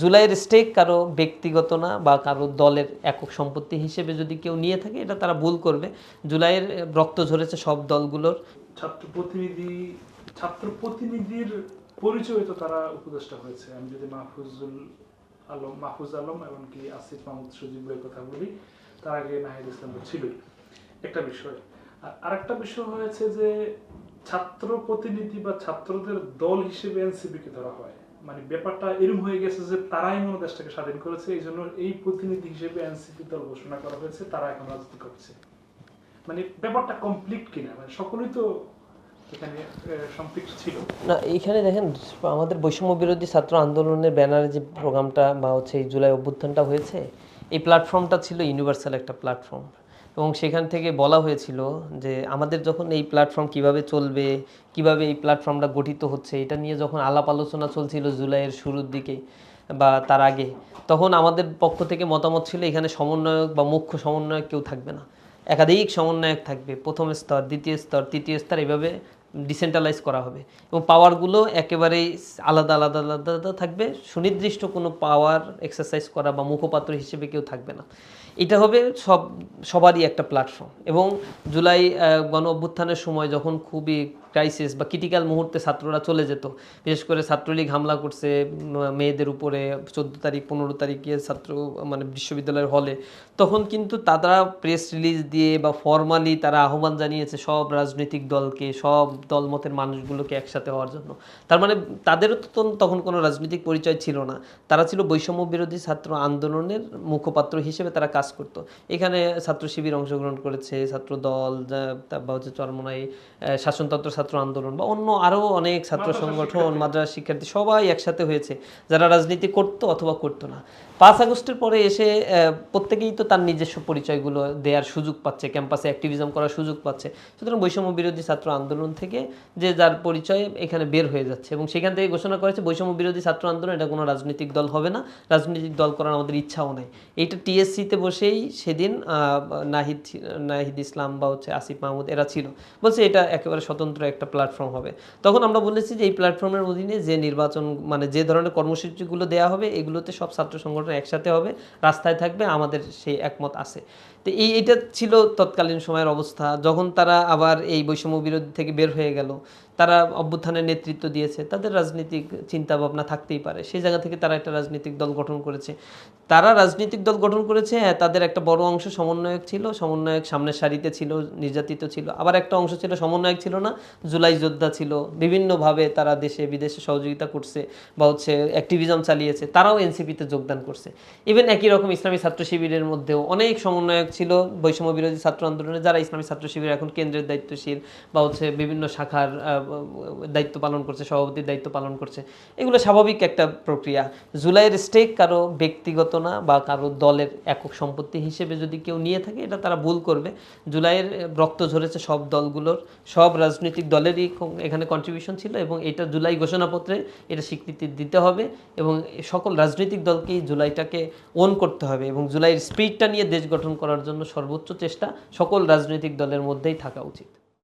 জুলাইয়ের স্টেক কারও ব্যক্তিগত না বা কারও দলের একক সম্পত্তি হিসেবে যদি কেউ নিয়ে থাকে, এটা তারা ভুল করবে। জুলাইয়ের রক্ত ঝরেছে সব দলগুলোর। ছাত্র প্রতিনিধি, ছাত্র প্রতিনিধির পরিচয় তো তারা উপদেষ্টা হয়েছে। আমি যদি মাহফুজুল আলম, মাহফুজ আলম এমনকি আসিফ মাহমুদ সজিবের কথা বলি, তার আগে নাহিদ ইসলাম ছিলই একটা বিষয়। আর আরেকটা বিষয় হয়েছে যে, ছাত্র প্রতিনিধি বা ছাত্রদের দল হিসেবে এনসিপিকে ধরা হয়। মানে ব্যাপারটা এরকম হয়ে গেছে যে তারাই মনে দেশটাকে স্বাধীন করেছে, এই জন্য এই প্রতিনিধি হিসেবে এনসিপি দল ঘোষণা করা হয়েছে, তারা এখন রাজনীতি করছে। মানে ব্যাপারটা কমপ্লিট কিনা মানে সকলেই তো না, এইখানে দেখেন, আমাদের বৈষম্য বিরোধী ছাত্র আন্দোলনের ব্যানারে যে প্রোগ্রামটা বা হচ্ছে এই জুলাই অভ্যুত্থানটা হয়েছে, এই প্ল্যাটফর্মটা ছিল ইউনিভার্সাল একটা প্ল্যাটফর্ম এবং সেখান থেকে বলা হয়েছিল যে আমাদের যখন এই প্ল্যাটফর্ম কীভাবে চলবে, কীভাবে এই প্ল্যাটফর্মটা গঠিত হচ্ছে, এটা নিয়ে যখন আলাপ আলোচনা চলছিল জুলাইয়ের শুরুর দিকে বা তার আগে, তখন আমাদের পক্ষ থেকে মতামত ছিল এখানে সমন্বয়ক বা মুখ্য সমন্বয়ক কেউ থাকবে না। একাধিক সমন্বয়ক থাকবে, প্রথম স্তর, দ্বিতীয় স্তর, তৃতীয় স্তর, এভাবে ডিসেন্ট্রালাইজ করা হবে। এবং পাওয়ারগুলো একেবারেই আলাদা আলাদা আলাদা আলাদা থাকবে। সুনির্দিষ্ট কোনো পাওয়ার এক্সারসাইজ করা বা মুখপাত্র হিসেবে কেউ থাকবে না। এটা হবে সব, সবারই একটা প্ল্যাটফর্ম এবং জুলাই গণ অভ্যুত্থানের সময় যখন খুবই ক্রাইসিস বা ক্রিটিক্যাল মুহূর্তে ছাত্ররা চলে যেত। বিশেষ করে ছাত্রলীগ হামলা করছে মেয়েদের উপরে চোদ্দ তারিখ, পনেরো তারিখে ছাত্র মানে বিশ্ববিদ্যালয়ের হলে। তখন কিন্তু তারা প্রেস রিলিজ দিয়ে বা ফর্মালি তারা আহ্বান জানিয়েছে সব রাজনৈতিক দলকে, সব দলমতের মানুষগুলোকে একসাথে হওয়ার জন্য। তার মানে তাদেরও তো তখন- কোনো রাজনৈতিক পরিচয় ছিল না। তারা ছিল বৈষম্য বিরোধী ছাত্র আন্দোলনের মুখপাত্র হিসেবে তারা কাজ করতো। এখানে ছাত্র শিবির অংশগ্রহণ করেছে ছাত্র দল বা হচ্ছে চরমনাই শাসনতন্ত্র ছাত্র আন্দোলন বা অন্য আরও অনেক ছাত্র সংগঠন মাদ্রাসা শিক্ষার্থী সবাই একসাথে হয়েছে যারা রাজনীতি করতো অথবা করতো না। পাঁচ আগস্টের পরে এসে প্রত্যেকেই তো তার নিজস্ব পরিচয়গুলো দেওয়ার সুযোগ পাচ্ছে ক্যাম্পাসে অ্যাক্টিভিজম করার সুযোগ পাচ্ছে। সুতরাং বৈষম্য বিরোধী ছাত্র আন্দোলন থেকে যে যার পরিচয় এখানে বের হয়ে যাচ্ছে এবং সেখান থেকে ঘোষণা করেছে বৈষম্য বিরোধী ছাত্র আন্দোলন এটা কোনো রাজনৈতিক দল হবে না রাজনৈতিক দল করার আমাদের ইচ্ছাও নাই। এইটা টিএসসিতে বসেই সেদিন নাহিদ নাহিদ ইসলাম বা হচ্ছে আসিফ মাহমুদ এরা ছিল। বলছে এটা একেবারে স্বতন্ত্র একটা প্ল্যাটফর্ম হবে। তখন আমরা বলেছি যে, এই প্ল্যাটফর্মের অধীনে যে নির্বাচন মানে যে ধরনের কর্মসূচিগুলো দেওয়া হবে, এগুলোতে সব ছাত্র সংগঠন একসাথে হবে, রাস্তায় থাকবে, আমাদের সেই একমত আছে। তো এই এটা ছিল তৎকালীন সময়ের অবস্থা। যখন তারা আবার এই বৈষম্য বিরোধী থেকে বের হয়ে গেল, তারা অভ্যুত্থানের নেতৃত্ব দিয়েছে। তাদের রাজনৈতিক চিন্তা ভাবনা থাকতেই পারে। সেই জায়গা থেকে তারা একটা রাজনৈতিক দল গঠন করেছে। তারা রাজনৈতিক দল গঠন করেছে হ্যাঁ তাদের একটা বড় অংশ সমন্বয়ক ছিল। সমন্বয়ক সামনের সারিতে ছিল, নির্যাতিত ছিল। আবার একটা অংশ ছিল, সমন্বয়ক ছিল না, জুলাই যোদ্ধা ছিল। বিভিন্নভাবে তারা দেশে, বিদেশে সহযোগিতা করছে বা হচ্ছে অ্যাক্টিভিজম চালিয়েছে। তারাও এনসিপিতে যোগদান করছে। ইভেন একই রকম ইসলামী ছাত্র শিবিরের মধ্যেও অনেক সমন্বয়ক ছিল বৈষম্য বিরোধী ছাত্র আন্দোলনে যারা ইসলামী ছাত্র শিবির এখন কেন্দ্রের দায়িত্বশীল বা হচ্ছে বিভিন্ন শাখার দায়িত্ব পালন করছে, সভাপতির দায়িত্ব পালন করছে, এগুলো স্বাভাবিক একটা প্রক্রিয়া। জুলাইয়ের স্টেক কারও ব্যক্তিগত না বা কারও দলের একক সম্পত্তি হিসেবে যদি কেউ নিয়ে থাকে, এটা তারা ভুল করবে। জুলাইয়ের রক্ত ঝরেছে সব দলগুলোর, সব রাজনৈতিক দলেরই এখানে কন্ট্রিবিউশন ছিল এবং এটা জুলাই ঘোষণাপত্রে এটা স্বীকৃতি দিতে হবে এবং সকল রাজনৈতিক দলকেই জুলাইটাকে ওন করতে হবে এবং জুলাইয়ের স্পিডটা নিয়ে দেশ গঠন করার জন্য সর্বোচ্চ চেষ্টা সকল রাজনৈতিক দলের মধ্যেই থাকা উচিত।